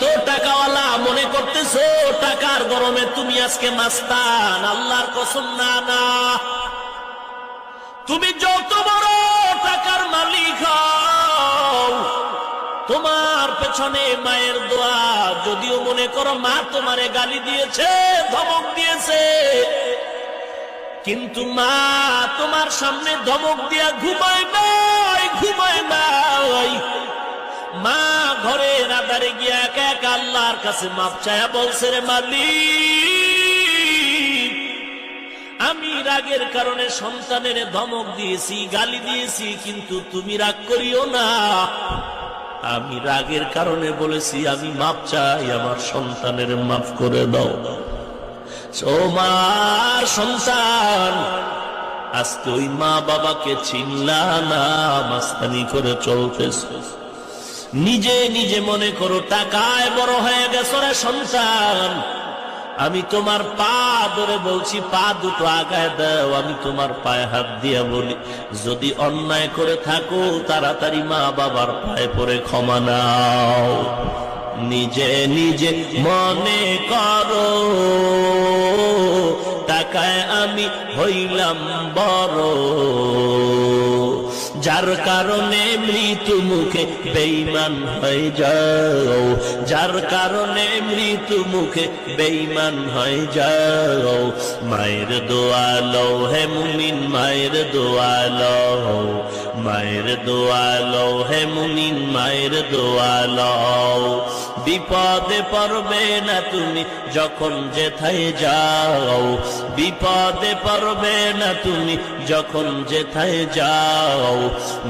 তো টাকাওয়ালা মনে করতেছো? টাকার গরমে তুমি আজকে আল্লাহর না না। তুমি টাকার মালিক তোমার পেছনে মায়ের দোয়া, যদিও মনে করো মা তোমারে গালি দিয়েছে, ধমক দিয়েছে। কিন্তু মা তোমার সামনে ধমক দিয়া ঘুমায় নাই ঘুমায় নাই। রাধারে গিয়া একা একা আল্লাহর কাছে মাপ চায়া বলছে রে মালিক, আমি রাগের কারণে সন্তানের ধমক দিয়েছি, গালি দিয়েছি, কিন্তু তুমি রাগ করিও না। আমি রাগের কারণে বলেছি, আমি মাপ চাই, আমার সন্তানের মাফ করে দাও। তোমার সন্তান, আজকে ওই মা বাবাকে চিনলা না, মাস্তানি করে চলতেছে। নিজে নিজে মনে করো, টাকায় বড় হয়ে গেছো রে সন্তান। আমি তোমার পা ধরে বলছি, পা দুটো আগায় দাও, আমি তোমার পায়ে হাত দিয়া বলি, যদি অন্যায় করে থাকো, তাড়াতাড়ি মা বাবার পায়ে পড়ে ক্ষমা নাও। নিজে নিজে মনে করো, টাকায় আমি হইলাম বড়। যার কারণে মৃত্যু মুখে বেইমান হয়ে যাও। যার কারণে মৃত্যু মুখে বেইমান হয়ে যাও। মায়ের দোয়ালো হে মুমিন, মায়ের দোয়ালো মায়ের দোয়ালো হে মুমিন, মায়ের দোয়ালো বিপদে পড়বে না তুমি যখন যেথায় যাও। বিপদে পড়বে না তুমি যখন যেথায় যাও।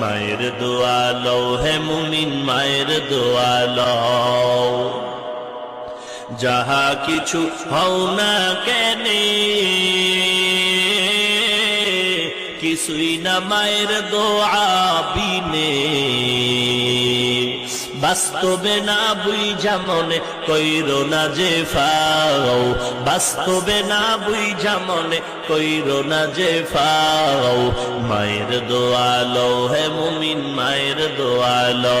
মায়ের দোয়ালো হে মুমিন, মায়ের দোয়ালো যাহা কিছু হও না কেনে, কিছুই না মায়ের দোয়া বিনে। বাস্তবে না বুঝা মনে কইর না যে ফাও। বাস্তবে না বুঝা মনে কইর না যে ফাও। মায়ের দোয়ালো হে মুমিন, মায়ের দোয়ালো।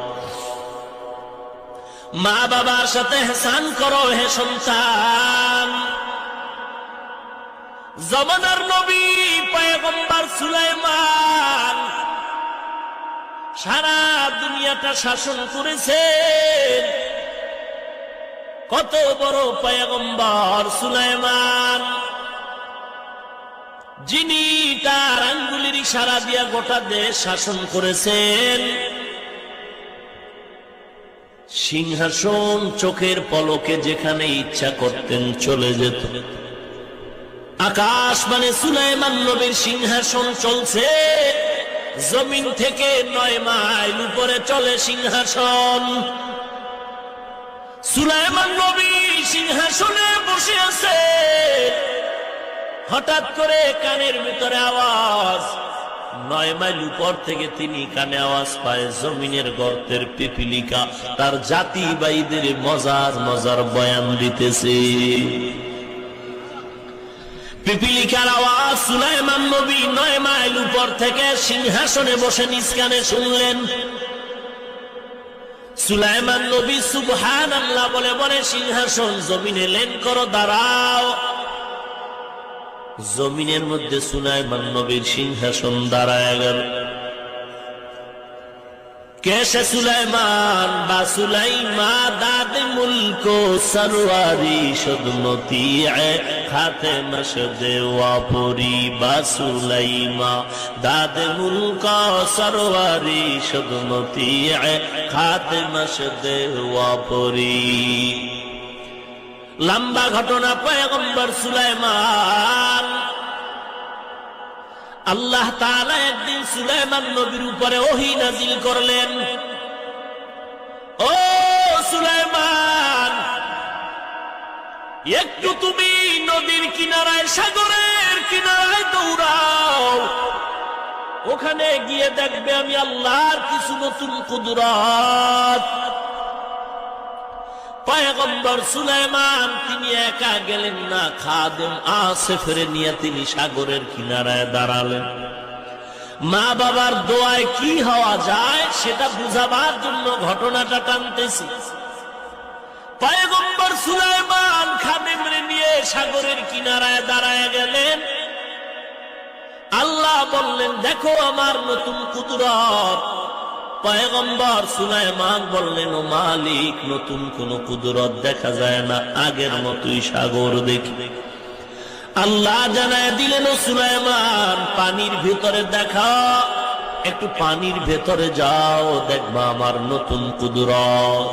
মা বাবার সাথে হেসান করো হে সন্তান। জমানার নবী পয়গম্বর সুলাইমান সারা দুনিয়াটা শাসন করেছেন। কত বড় পয়গম্বর সুলাইমান। যিনি তার আঙ্গুলির ইশারা দিয়া গোটা দেশ শাসন করেছেন। সিংহাসন চোখের পলকে যেখানে ইচ্ছা করতেন চলে যেত। আকাশ মানে সুলাইমান নবীর সিংহাসন চলছে। জমিন থেকে নয় মাইল উপরে চলে সিংহাসন। সুলাইমান নবী সিংহাসনে বসে আছে। হঠাৎ করে কানের ভিতরে আওয়াজ নয় মাইল উপর থেকে তিনি কানে আওয়াজ পায় জমিনের গর্তের পিপিলিকা। তার জাতি বাইদের মজার মজার বয়ান দিতেছে। পিপিলিকার আওয়াজ সুলাইমান নবী নয় মাইল উপর থেকে সিংহাসনে বসে কানে শুনলেন। সুলাইমান নবী সুবহান আল্লাহ বলে বলে, সিংহাসন জমিনে লেন করো, দাঁড়াও। জমিনের মধ্যে সুনায় নবীর সিংহাসন দাঁড়ায় গেল। কেসে সুলাইমান? বা সুলাইমা দাদ মুলক সরওয়ারি সদমতি খাতে মাসে দেওয়া পরি বা সুলাইমা দাদ মুলক সরওয়ারি সদমতি খাতে মাসে দেওয়া পরি লম্বা ঘটনা পয়গম্বর সুলাইমান। আল্লাহ তাআলা একদিন সুলাইমান নবীর উপরে ওহি নাজিল করলেন। ও সুলাইমান, একটু তুমি নদীর কিনারায়, সাগরের কিনারায় দৌড়াও। ওখানে গিয়ে দেখবে আমি আল্লাহর কিছু নতুন কুদরত। পয়গম্বর সুলাইমান, তিনি একা গেলেন না। খাদেম নিয়ে তিনি সাগরের কিনারায় দাঁড়ালেন। মা বাবার দোয়ায় কি হওয়া যায় সেটা বুঝাবার জন্য ঘটনাটা টানতেছি। পয়গম্বর সুলাইমান নিয়ে সাগরের কিনারায় দাঁড়ায় গেলেন। আল্লাহ বললেন, দেখো আমার নতুন কুদরত পয়গম্বর সুলাইমান বললেন, ও মালিক, নতুন কোন কুদরত দেখা যায় না, আগের মতোই সাগর দেখি। আল্লাহ জানায় দিলেন, ও সুলাইমান, পানির ভিতরে দেখা, একটু পানির ভেতরে যাও, দেখবা আমার নতুন কুদরত।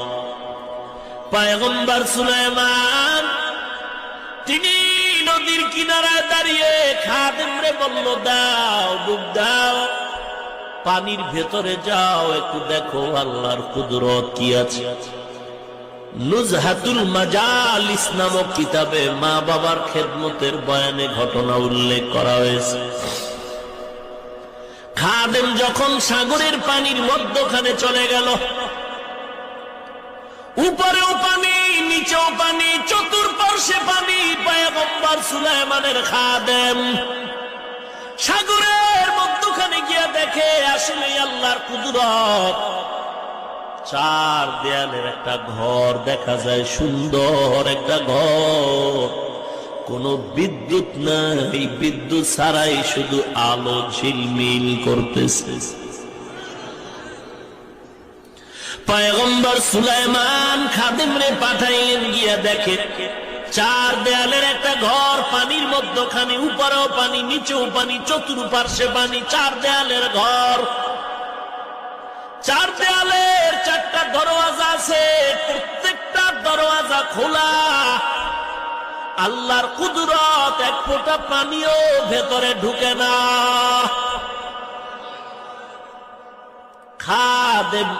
পয়গম্বর সুলাইমান তিনি নদীর কিনারায় দাঁড়িয়ে খাদেমরে বলল, দাও, ডুব দাও। পানির ভেতরে যাও, একটু দেখো আল্লাহর কুদরত কি আছে। নুজহাতুল মাজালিস নামক কিতাবে মা বাবার খেদমতের বয়ানে ঘটনা উল্লেখ করা হয়েছে। খাদেম যখন সাগরের পানির মধ্যখানে চলে গেল, উপরেও পানি, নিচেও পানি, চতুর্পার্শ্বে পানি, পয়গম্বর সুলাইমানের খাদেম দেখে আসলে আল্লাহর কুদরত। চার দেয়ালের একটা ঘর দেখা যায়, সুন্দর একটা ঘর। কোন বিদ্যুৎ নাই, বিদ্যুৎ ছাড়াই শুধু আলো ঝিলমিল করতেছে। পয়গম্বর সুলাইমান খাদিমরে পাঠাইলেন, গিয়া দেখে চার দেয়ালের একটা ঘর পানির মধ্যখানে উপরেও পানি, নিচেও পানি, চতুর্পার্শ্বে পানি, চার দেয়ালের ঘর। চার দেয়ালের চারটা দরওয়াজা আছে, প্রত্যেকটা দরওয়াজা খোলা। আল্লাহর কুদরত এক ফোঁটা পানিও ভেতরে ঢুকে না। খাদেম